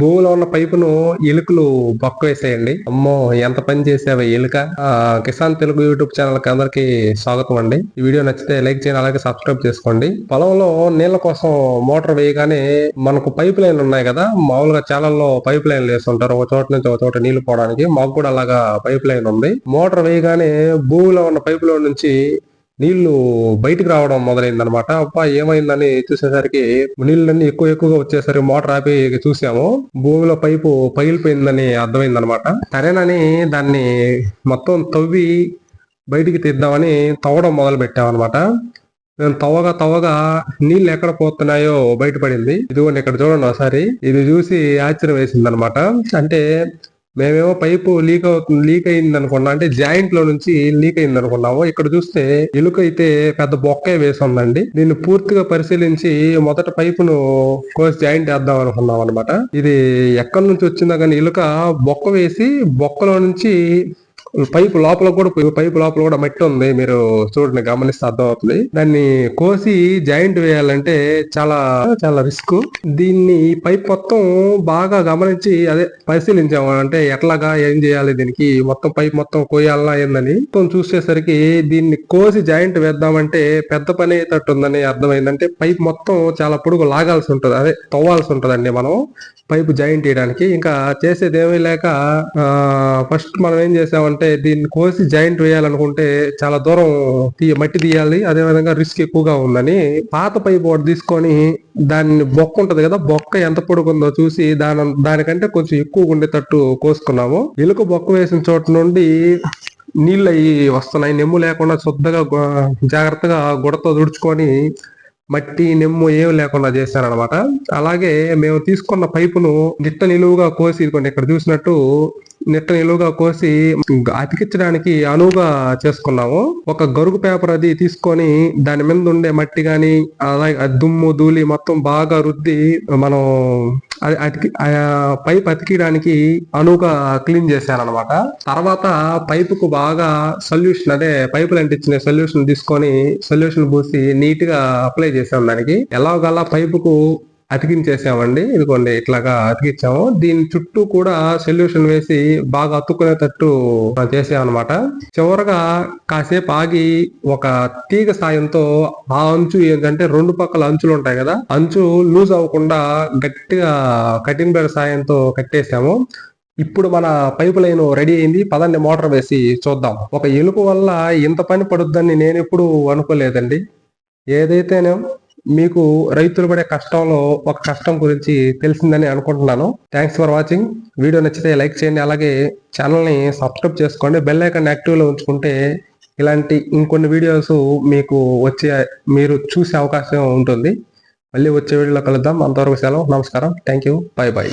భూమిలో ఉన్న పైపును ఎలుకలు బొక్క వేసేయండి అమ్మో ఎంత పని చేసావే ఎలుక. కిసాన్ తెలుగు యూట్యూబ్ ఛానల్కి అందరికి స్వాగతం అండి. ఈ వీడియో నచ్చితే లైక్ చేయండి అలాగే సబ్స్క్రైబ్ చేసుకోండి. పొలంలో నీళ్ళ కోసం మోటార్ వేయగానే మనకు పైప్ లైన్లు ఉన్నాయి కదా. మామూలుగా ఛానల్లో పైప్ లైన్లు వేస్తుంటారు. ఒక చోట నుంచి ఒక చోట నీళ్ళు పోవడానికి మాకు కూడా అలాగా పైప్ లైన్ ఉంది. మోటార్ వేయగానే భూమిలో ఉన్న పైపులో నుంచి నీళ్ళు బయటికి రావడం మొదలైంది అనమాట అబ్బా ఏమైందని చూసేసరికి నీళ్ళన్నీ ఎక్కువ ఎక్కువగా వచ్చేసరికి మోటార్ ఆపి చూసాము. భూమిలో పైపు పగిలిపోయిందని అర్థమైందనమాట సరేనని దాన్ని మొత్తం తవ్వి బయటికి తీద్దామని తవ్వడం మొదలు పెట్టామన్నమాట మేము తవ్వగా తవ్వగా నీళ్ళు ఎక్కడ పోతున్నాయో బయటపడింది. ఇదిగోండి ఇక్కడ చూడండి ఒకసారి. ఇది చూసి ఆశ్చర్యం వేసింది అనమాట అంటే మేమేమో పైపు లీక్ అవుతుంది లీక్ అయింది అనుకున్నా. అంటే జాయింట్లో నుంచి లీక్ అయింది అనుకున్నాము. ఇక్కడ చూస్తే ఎలుక అయితే పెద్ద బొక్కే వేసి ఉందండి. దీన్ని పూర్తిగా పరిశీలించి మొదట పైపును కోసి జాయింట్ వేద్దాం అనుకున్నాం అనమాట ఇది ఎక్కడి నుంచి వచ్చిందా కానీ ఎలుక బొక్క వేసి బొక్కలో నుంచి పైపు లోపల కూడా పైపు లోపల కూడా మట్టి ఉంది. మీరు చూడండి గమనిస్తే అర్థం అవుతుంది దాన్ని కోసి జాయింట్ వేయాలంటే చాలా చాలా రిస్క్. దీన్ని పైప్ మొత్తం బాగా గమనించి అదే పరిశీలించాము. అంటే ఎట్లాగా ఏం చేయాలి దీనికి? మొత్తం పైప్ మొత్తం కోయాలనా ఏందని మొత్తం చూసేసరికి దీన్ని కోసి జాయింట్ వేద్దామంటే పెద్ద పని అయ్యేటట్టు ఉందని అర్థమైందంటే పైప్ మొత్తం చాలా పొడుగు లాగాల్సి ఉంటుంది. అదే తవ్వాల్సి ఉంటుందండి మనం పైపు జాయింట్ వేయడానికి. ఇంకా చేసేది ఏమీ లేక ఫస్ట్ మనం ఏం చేసామంటే దీన్ని కోసి జాయింట్ వేయాలనుకుంటే చాలా దూరం తీయ మట్టి తీయాలి. అదే విధంగా రిస్క్ ఎక్కువగా ఉందని పాత పైపు ఒకటి తీసుకొని దాన్ని బొక్క ఉంటది కదా బొక్క ఎంత పొడుగుందో చూసి దాని దానికంటే కొంచెం ఎక్కువగా ఉండేటట్టు కోసుకున్నాము. ఎలుక బొక్క వేసిన చోట నుండి నీళ్ళు అవి వస్తున్నాయి. నెమ్ము లేకుండా శుద్ధగా జాగ్రత్తగా గుడతో తుడుచుకొని మట్టి నెమ్ము ఏం లేకుండా చేశారనమాట అలాగే మేము తీసుకున్న పైపును గిట్ట నిలువుగా కోసి ఇదిగోండి ఇక్కడ చూసినట్టు నిట్ట నిలువుగా కోసి అతికించడానికి అనువుగా చేసుకున్నాము. ఒక గరుగు పేపర్ అది తీసుకొని దాని మీద ఉండే మట్టి గాని అలాగే దుమ్ము ధూళి మొత్తం బాగా రుద్ది మనం అది అతికి ఆ పైప్ అతికియడానికి అనువుగా క్లీన్ చేశానన్నమాట తర్వాత పైపుకు బాగా సొల్యూషన్ అదే పైపులు అంటించిన సొల్యూషన్ తీసుకొని సొల్యూషన్ పూసి నీట్గా అప్లై చేసాం దానికి. పైపు పైపుకు అతికించేసామండి. ఇదిగోండి ఇట్లాగా అతికించాము దీని చుట్టూ కూడా సొల్యూషన్ వేసి బాగా అతుక్కునేటట్టు చేసామన్నమాట. చివరగా కాసేపు ఆగి ఒక తీగ సాయంతో ఆ అంచు ఏంటంటే రెండు పక్కల అంచులు ఉంటాయి కదా అంచు లూజ్ అవ్వకుండా గట్టిగా కటింగ్ బెడ్ సాయంతో కట్టేసాము. ఇప్పుడు మన పైపు లైన్ రెడీ అయింది. పదండి మోటార్ వేసి చూద్దాం. ఒక ఎలుక వల్ల ఇంత పని పడుద్దని నేను ఎప్పుడు అనుకోలేదండి. ఏదైతేనే మీకు రైతులు పడే కష్టంలో ఒక కష్టం గురించి తెలిసిందని అనుకుంటున్నాను. థ్యాంక్స్ ఫర్ వాచింగ్ వీడియో నచ్చితే లైక్ చేయండి. అలాగే ఛానల్ని సబ్స్క్రైబ్ చేసుకోండి. బెల్ ఐకాన్ యాక్టివ్లో ఉంచుకుంటే ఇలాంటి ఇంకొన్ని వీడియోస్ మీకు వచ్చే మీరు చూసే అవకాశం ఉంటుంది. మళ్ళీ వచ్చే వీడియోలో కలుద్దాం. అంతవరకు సెలవు. నమస్కారం. Thank you bye bye